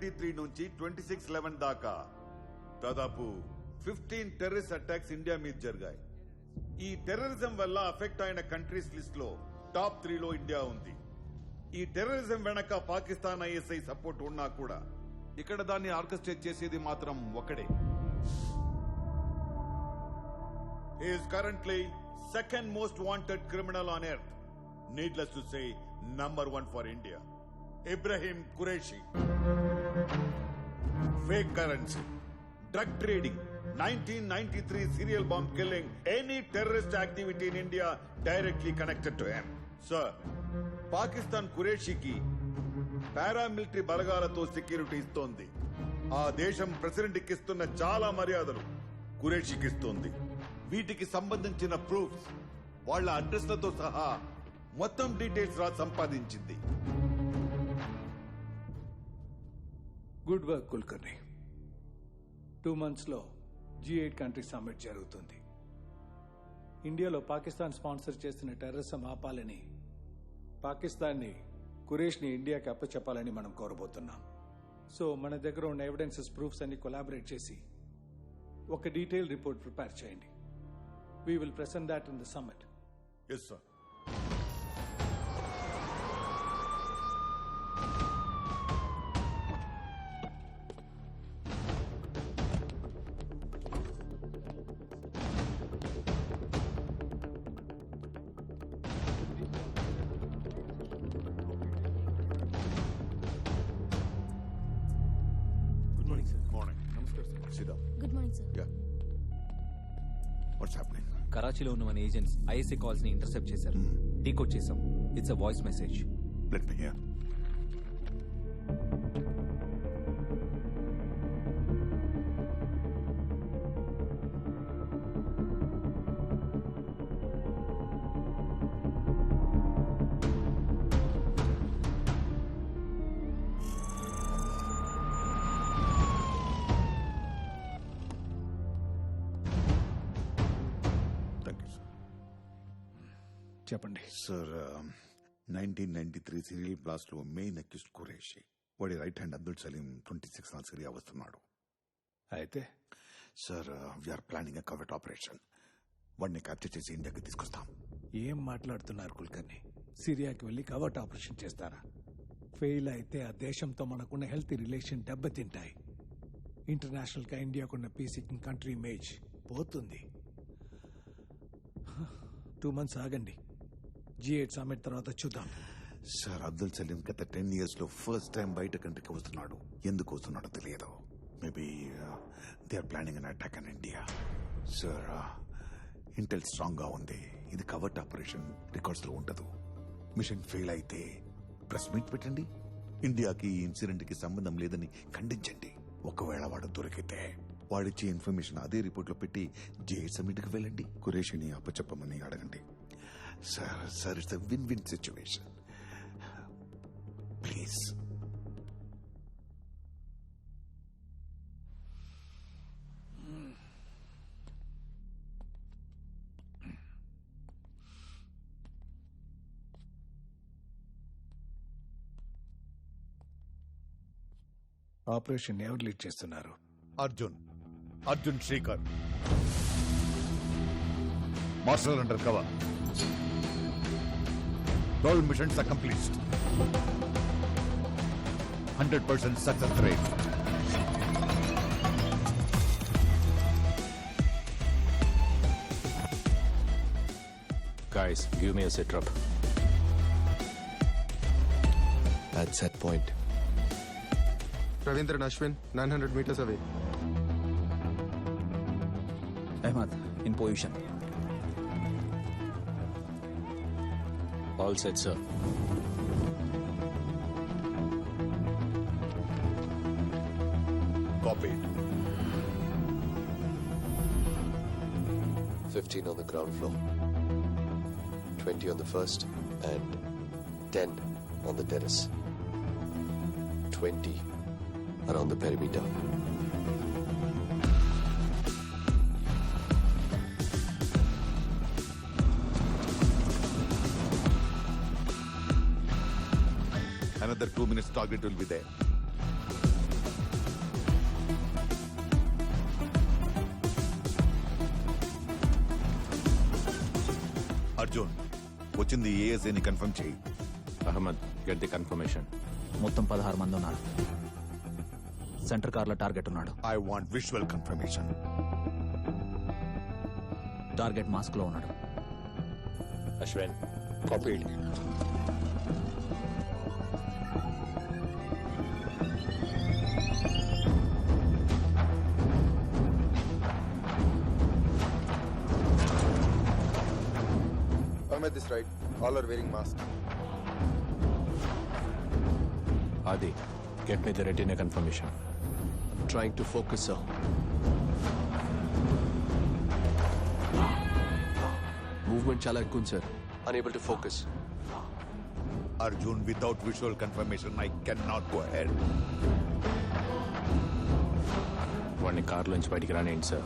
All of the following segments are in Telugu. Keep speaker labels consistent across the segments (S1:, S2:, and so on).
S1: ట్వంటీ త్రీ నుంచి ట్వంటీ సిక్స్ లెవెన్ దాకా దాదాపు ఫిఫ్టీన్ టెర్రరిస్ట్ అటాక్స్ ఇండియా మీద జరిగాయి. ఈ టెర్రరిజం వల్ల అఫెక్ట్ అయిన కంట్రీస్ లిస్ట్లో టాప్ త్రీలో ఇండియా ఉంది. ఈ టెర్రరిజం వెనక పాకిస్తాన్ ఐఎస్ఐ సపోర్ట్ ఉన్నా కూడా ఇక్కడ దాన్ని ఆర్కెస్ట్రేట్ చేసేది మాత్రం ఒకడే is currently second most wanted criminal on earth needless to say number one for India Ibrahim Qureshi. Fake currency drug trading nineteen ninety three serial bomb killing any terrorist activity in India directly connected to him sir Pakistan కురేషికి paramilitary బలగాలతో సెక్యూరిటీ ఇస్తోంది. ఆ దేశం ప్రెసిడెంట్కి ఇస్తున్న చాలా మర్యాదలు కురేషికి ఇస్తోంది వీటికి సంబంధించిన ప్రూఫ్స్ వాళ్ళ అడ్రస్లతో సహా మొత్తం డీటెయిల్స్ రా సంపాదించింది.
S2: గుడ్ వర్క్ కుల్కర్ని టూ మంత్స్లో జీ ఎయిట్ కంట్రీ సమ్మిట్ జరుగుతుంది. ఇండియాలో పాకిస్తాన్ స్పాన్సర్ చేసిన టెర్రరిజం ఆపాలని పాకిస్తాన్ని కురేష్ని ఇండియాకి అప్పచెప్పాలని మనం కోరబోతున్నాం. సో మన దగ్గర ఉన్న ఎవిడెన్సెస్ ప్రూఫ్స్ అన్ని కొలాబరేట్ చేసి ఒక డీటెయిల్ రిపోర్ట్ ప్రిపేర్ చేయండి. We will present that in the summit
S1: yes sir Siddha
S3: good morning sir
S1: yeah what's happening
S4: కరాచీలో ఉన్న మన ఏజెంట్స్ ఐఎస్ఏ కాల్స్ని ఇంటర్సెప్ట్ చేశారు డీకోడ్ చేశాం. It's a voice message
S1: let me hear
S2: చెప్పండి.
S1: Sir nineteen ninety three serial బ్లాస్ట్లో main accused Qureshi వాడి right hand Abdul Salim twenty six నాల్ సిరియా వస్తున్నాడు.
S2: అయితే?
S1: Sir we're planning covert operation వాడిని క్యాప్చర్ చేసి ఇండియాకి తీసుకొస్తాం.
S2: ఏం మాట్లాడుతున్నారు కుల్కర్ని సిరియాకి వెళ్ళి కవర్ట్ ఆపరేషన్ చేస్తారా? ఫెయిల్ అయితే ఆ దేశంతో మనకున్న హెల్త్ రిలేషన్ దెబ్బతింటాయి. ఇంటర్నేషనల్గా ఇండియాకున్న పీసీకింగ్ కంట్రీ ఇమేజ్ పోతుంది. టూ మంత్స్ ఆగండి. జీ ఎయిట్ సమ్మిట్ తర్వాత చూద్దాం.
S1: సార్ అబ్దుల్ సలీం గత టెన్ ఇయర్స్లో ఫస్ట్ టైం బయట కంట్రీకి వస్తున్నాడు. ఎందుకు వస్తున్నాడో తెలియదు. Maybe they are planning an attack on India. Sir intel స్ట్రాంగ్గా ఉంది. ఇది కవర్ట్ ఆపరేషన్ రికార్డ్స్లో ఉండదు. మిషన్ ఫెయిల్ అయితే ప్రెస్ మీట్ పెట్టండి. ఇండియాకి ఈ ఇన్సిడెంట్కి సంబంధం లేదని ఖండించండి. ఒకవేళ వాడు దొరికితే వాడిచ్చే ఇన్ఫర్మేషన్ అదే రిపోర్ట్లో పెట్టి జే సమిట్కి వెళ్ళండి. కురేషిని అప్పచెప్పమని అడగండి. Sir sir it's win win situation please
S2: operation ఎవరు లీడ్ చేస్తున్నారు?
S1: Arjun. Arjun Srikar. Marshal undercover twelve missions accomplished hundred percent success rate
S5: Guys, give me a sit rep.
S6: At set point.
S7: Ravindra and Ashwin, 900 meters away.
S4: Ahmed in position
S5: All set, sir.
S1: Copied.
S6: 15 on the ground floor. 20 on the first. And 10 on the terrace. 20 around the perimeter.
S1: minutes target will be there. Arjun వచ్చింది ఏఎస్ఏని కన్ఫర్మ్ చేయి.
S5: అహ్మద్ గెట్ ది కన్ఫర్మేషన్
S3: మొత్తం పదహారు మంది ఉన్నారు. సెంటర్ కార్లో టార్గెట్ ఉన్నాడు.
S1: I want visual confirmation
S3: target మాస్క్లో ఉన్నాడు.
S5: Ashwin copy
S7: Ahmed is right. All are wearing masks.
S5: Adi, get me the retina confirmation.
S6: Trying to focus, sir. Movement chala ఎక్కువ ఉంది, sir. Unable to focus.
S1: Arjun without visual confirmation I can not go ahead
S5: వాడిని కార్లోంచి బయటికి రానియండి సార్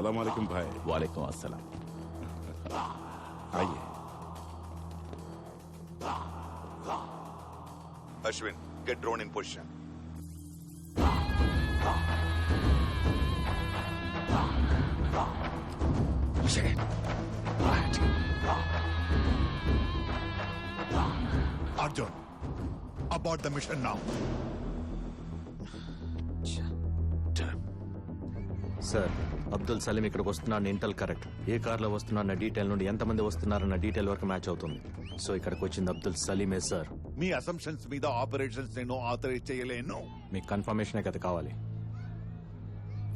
S1: अस्सलाम वालेकुम भाई
S3: वालेकुम अस्सलाम
S1: आइए Ashwin, get drone in position. One second. Right. Arjun, abort the mission now.
S5: Sir Abdul Salim ఇక్కడికి వస్తున్నాడు ఇంటల్ కరెక్ట్ ఏ కార్లో వస్తున్నారన్న డీటెయిల్ నుండి ఎంతమంది వస్తున్నారన్న డీటెయిల్ వరకు మ్యాచ్ అవుతుంది. సో ఇక్కడికి వచ్చింది అబ్దుల్ సలీమే సార్
S1: మీ అసంప్షన్స్ మీద ఆపరేషన్స్ నేను ఆథరైజ్ చేయలేను.
S5: మీకు కన్ఫర్మేషన్ కదా కావాలి.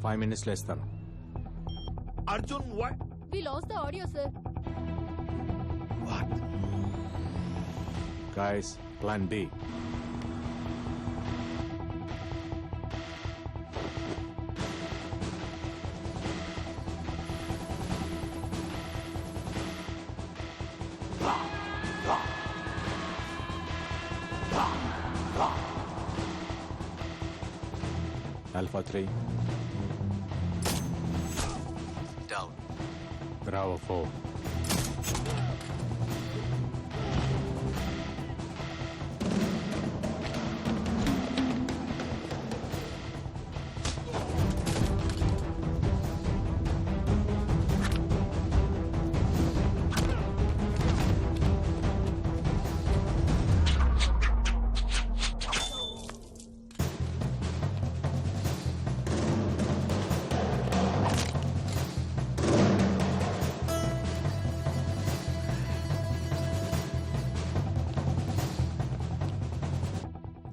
S5: ఫైవ్ మినిట్స్లో ఇస్తాను.
S1: Arjun why
S8: We lost the audio, sir.
S5: Guys plan B смотри.
S6: Down.
S5: Браво, Фол.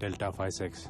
S5: ڈیلٹا فائیو سکس